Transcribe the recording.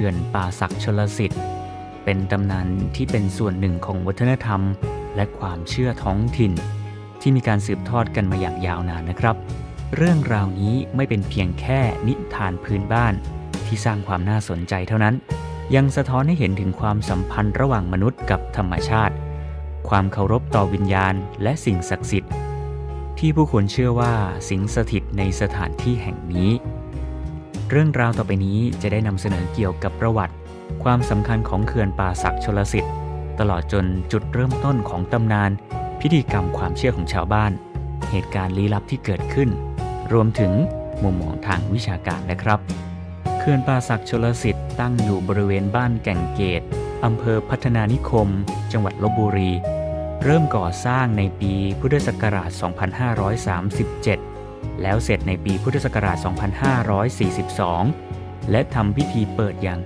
เขื่อนป่าศักดิ์ชลสิทธิ์ เป็นตำนานที่เป็นส่วนหนึ่งของวัฒนธรรม และความเชื่อท้องถิ่น ที่มีการสืบทอดกันมาอย่างยาวนานนะครับ เรื่องราวนี้ไม่เป็นเพียงแค่นิทานพื้นบ้านที่สร้างความน่าสนใจเท่านั้น ยังสะท้อนให้เห็นถึงความสัมพันธ์ระหว่างมนุษย์กับธรรมชาติ ความเคารพต่อวิญญาณ และสิ่งศักดิ์สิทธิ์ ที่ผู้คนเชื่อว่าสิงสถิตในสถานที่แห่งนี้ เรื่องราวต่อไปนี้จะได้นำเสนอเกี่ยวกับประวัติ ความสำคัญของเขื่อนป่าศักดิ์ชลสิทธิ์ ตลอดจนจุดเริ่มต้นของตำนาน พิธีกรรมความเชื่อของชาวบ้าน เหตุการณ์ลี้ลับที่เกิดขึ้น รวมถึงมุมมองทางวิชาการนะครับเขื่อนป่าศักดิ์ชลสิทธิ์ตั้งอยู่บริเวณบ้านแก่งเกตอำเภอพัฒนานิคม จังหวัดลบบุรี เริ่มก่อสร้างในปีพุทธศักราช 2537 แล้วเสร็จในปีพุทธศักราช 2542 และทำพิธีเปิดอย่าง